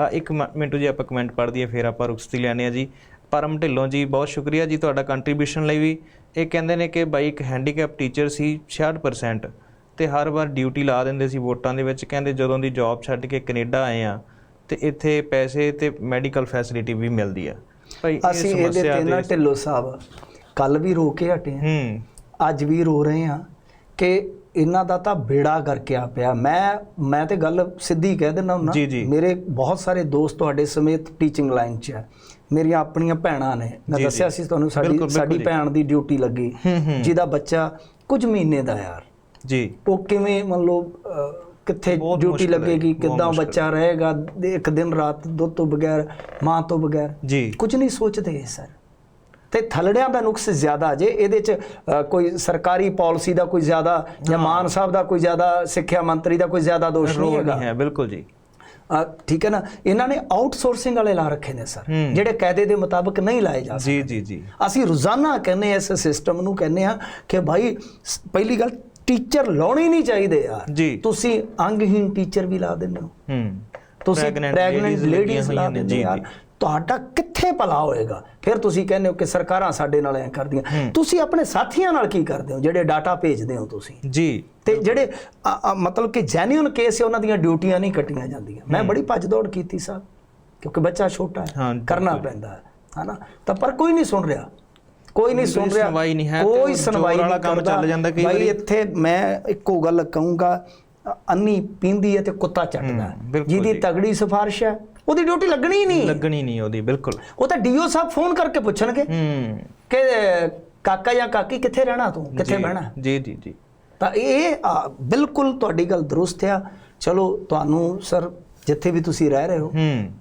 ਆ ਇੱਕ ਮਿੰਟੂ ਜੀ ਆਪਾਂ ਕਮੈਂਟ ਪੜ੍ਹ ਦਈਏ ਫਿਰ ਆਪਾਂ ਰੁਖਸਤੀ ਲੈਣੇ ਆ ਜੀ। ਪਰਮ ਢਿੱਲੋਂ ਜੀ ਬਹੁਤ ਸ਼ੁਕਰੀਆ ਜੀ ਤੁਹਾਡਾ ਕੰਟਰੀਬਿਊਸ਼ਨ ਲਈ ਵੀ। ਇਹ ਕਹਿੰਦੇ ਨੇ ਕਿ ਬਾਈ ਇੱਕ ਹੈਂਡੀਕੈਪ ਟੀਚਰ ਸੀ 66% ਤੇ ਹਰ ਵਾਰ ਡਿਊਟੀ ਲਾ ਦਿੰਦੇ ਸੀ ਵੋਟਾਂ ਦੇ ਵਿੱਚ। ਕਹਿੰਦੇ ਜਦੋਂ ਦੀ ਜੌਬ ਛੱਡ ਕੇ ਕੈਨੇਡਾ ਆਏ ਆ ਤੇ ਇੱਥੇ ਪੈਸੇ ਤੇ ਮੈਡੀਕਲ ਫੈਸਿਲਿਟੀ ਵੀ ਮਿਲਦੀ ਆ। ਭਾਈ ਅਸੀਂ ਇਹਦੇ ਤੇ ਨਾ ਢਿੱਲੋਂ ਸਾਹਿਬ ਕੱਲ ਵੀ ਰੋ ਕੇ ਹਟੇ ਹੂੰ। ਅੱਜ ਵੀ ਰੋ ਰਹੇ ਹਾਂ ਕਿ ਇਹਨਾਂ ਦਾ ਤਾਂ ਬੇੜਾ ਕਰਕਿਆ ਪਿਆ। ਮੈਂ ਮੈਂ ਤੇ ਗੱਲ ਸਿੱਧੀ ਕਹਿ ਦਿੰਦਾ ਹੁੰਦਾ। ਮੇਰੇ ਬਹੁਤ ਸਾਰੇ ਦੋਸਤ ਤੁਹਾਡੇ ਸਮੇਤ ਟੀਚਿੰਗ ਲਾਈਨ 'ਚ ਹੈ ਮੇਰੀਆਂ ਆਪਣੀਆਂ ਭੈਣਾਂ ਨੇ। ਮੈਂ ਦੱਸਿਆ। ਸੀ ਤੁਹਾਨੂੰ ਸਾਡੀ ਸਾਡੀ। ਭੈਣ ਦੀ ਡਿਊਟੀ ਲੱਗੀ। ਜਿਹਦਾ ਬੱਚਾ ਕੁਝ ਮਹੀਨੇ ਦਾ ਯਾਰ। ਜੀ। ਉਹ ਕਿਵੇਂ ਮੰਨ ਲਓ ਕਿੱਥੇ ਡਿਊਟੀ ਲੱਗੇਗੀ ਕਿੱਦਾਂ। ਬੱਚਾ ਰਹੇਗਾ ਇੱਕ ਦਿਨ ਰਾਤ ਦੁੱਧ ਤੋਂ ਬਗੈਰ ਮਾਂ ਤੋਂ ਬਗੈਰ। ਜੀ। ਕੁਝ ਨਹੀਂ ਸੋਚਦੇ ਸਰ। ਤੇ ਥਲੜਿਆਂ ਦਾ ਨੁਕਸ ਜ਼ਿਆਦਾ ਜੇ ਇਹਦੇ ਚ ਕੋਈ ਸਰਕਾਰੀ ਪਾਲਿਸੀ ਦਾ ਕੋਈ ਜ਼ਿਆਦਾ ਜਾਂ ਮਾਨ ਸਾਹਿਬ ਦਾ ਕੋਈ ਜ਼ਿਆਦਾ ਸਿੱਖਿਆ ਮੰਤਰੀ ਦਾ ਕੋਈ ਜ਼ਿਆਦਾ ਦੋਸ਼ ਨਹੀਂ ਹੈਗਾ। ਹੈ ਬਿਲਕੁਲ ਜੀ। ਠੀਕ ਹੈ ਨਾ? ਇਹਨਾਂ ਨੇ ਆਊਟਸੋਰਸਿੰਗ ਵਾਲੇ ਲਾ ਰੱਖੇ ਨੇ ਸਰ। ਜਿਹੜੇ ਕਾਇਦੇ ਦੇ ਮੁਤਾਬਕ ਨਹੀਂ ਲਾਏ ਜਾ ਸਕਦੇ। ਜੀ ਜੀ। ਜੀ ਅਸੀਂ ਰੋਜ਼ਾਨਾ ਕਹਿੰਦੇ ਇਸ ਸਿਸਟਮ ਨੂੰ ਕਹਿੰਦੇ ਆ ਕਿ ਭਾਈ ਪਹਿਲੀ ਗੱਲ ਟੀਚਰ ਲਾਉਣੇ ਨਹੀਂ ਚਾਹੀਦੇ ਯਾਰ। ਤੁਸੀਂ ਅੰਗਹੀਨ ਟੀਚਰ ਵੀ ਲਾ ਦਿੰਦੇ ਹੋ। ਹੂੰ। ਤੁਸੀਂ ਪ੍ਰੈਗਨੈਂਟ ਲੇਡੀਜ਼ ਲਾ ਦਿੰਦੇ ਯਾਰ। ਤੁਹਾਡਾ ਕਿੱਥੇ ਭਲਾ ਹੋਏਗਾ? ਫਿਰ ਤੁਸੀਂ ਕਹਿੰਦੇ ਹੋ ਕਿ ਸਰਕਾਰਾਂ ਸਾਡੇ ਨਾਲ ਐ ਕਰਦੀਆਂ। ਤੁਸੀਂ ਆਪਣੇ ਸਾਥੀਆਂ ਨਾਲ ਕੀ ਕਰਦੇ ਹੋ ਜਿਹੜੇ ਡਾਟਾ ਭੇਜਦੇ ਹੋ ਤੁਸੀਂ? ਜੀ। ਤੇ ਜਿਹੜੇ ਮਤਲਬ ਕਿ ਜੈਨੂਇਨ ਕੇਸ ਹੈ ਉਹਨਾਂ ਦੀਆਂ ਡਿਊਟੀਆਂ ਨਹੀਂ ਕੱਟੀਆਂ ਜਾਂਦੀਆਂ। ਮੈਂ ਬੜੀ ਭੱਜ ਦੌੜ ਕੀਤੀ ਸਾਹਿਬ ਕਿਉਂਕਿ ਬੱਚਾ ਛੋਟਾ ਹਾਂ, ਕਰਨਾ ਪੈਂਦਾ ਹੈ ਹਨਾ? ਤਾਂ ਪਰ ਕੋਈ ਨਹੀਂ ਸੁਣ ਰਿਹਾ। ਕੋਈ ਨਹੀਂ ਸੁਣ ਰਿਹਾ। ਸੁਣਵਾਈ ਨਹੀਂ ਹੈ ਕੋਈ ਸੁਣਵਾਈ ਵਾਲਾ ਕੰਮ। ਚੱਲ ਜਾਂਦਾ ਕਈ ਵਾਰੀ। ਇੱਥੇ ਮੈਂ ਇੱਕੋ ਗੱਲ ਕਹੂੰਗਾ ਅੰਨੀ ਪੀਂਦੀ ਹੈ ਤੇ ਕੁੱਤਾ ਚੱਟਦਾ ਜਿਹਦੀ। ਤਗੜੀ ਸਿਫਾਰਿਸ਼ ਹੈ ਉਹਦੀ ਡਿਊਟੀ ਲੱਗਣੀ ਹੀ ਨਹੀਂ। ਲੱਗਣੀ ਨਹੀਂ ਉਹਦੀ ਬਿਲਕੁਲ। ਉਹ ਤਾਂ ਡੀਓ ਸਾਹਿਬ ਫੋਨ ਕਰਕੇ ਪੁੱਛਣਗੇ ਹੂੰ। ਕਿ ਕਾਕਾ ਜਾਂ ਕਾਕੀ ਕਿੱਥੇ ਰਹਿਣਾ ਤੂੰ? ਕਿੱਥੇ ਬਹਿਣਾ? ਜੀ ਜੀ ਜੀ। ਤਾਂ ਇਹ ਬਿਲਕੁਲ ਤੁਹਾਡੀ ਗੱਲ ਦਰੁਸਤ ਆ। ਚਲੋ ਤੁਹਾਨੂੰ ਸਰ ਜਿੱਥੇ ਵੀ ਤੁਸੀਂ ਰਹਿ ਰਹੇ ਹੋ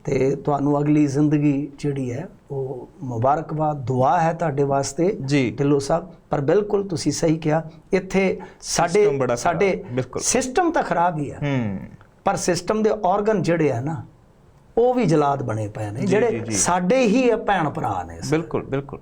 ਤੇ ਤੁਹਾਨੂੰ ਅਗਲੀ ਜ਼ਿੰਦਗੀ ਜਿਹੜੀ ਹੈ ਉਹ ਮੁਬਾਰਕਬਾਦ ਦੁਆ ਹੈ ਤੁਹਾਡੇ ਵਾਸਤੇ ਜੀ। ਢਿੱਲੋਂ ਸਾਹਿਬ। ਪਰ ਬਿਲਕੁਲ ਤੁਸੀਂ ਸਹੀ ਕਿਹਾ ਇੱਥੇ ਸਾਡੇ ਸਾਡੇ। ਸਿਸਟਮ ਤਾਂ ਖਰਾਬ ਹੀ ਆ। ਹੂੰ। ਪਰ ਸਿਸਟਮ ਦੇ ਆਰਗਨ ਜਿਹੜੇ ਆ ਨਾ ਉਹ ਵੀ ਜਲਾਦ ਬਣੇ ਪਏ ਨੇ ਜਿਹੜੇ। ਸਾਡੇ ਹੀ ਭੈਣ ਭਰਾ ਨੇ ਬਿਲਕੁਲ ਬਿਲਕੁਲ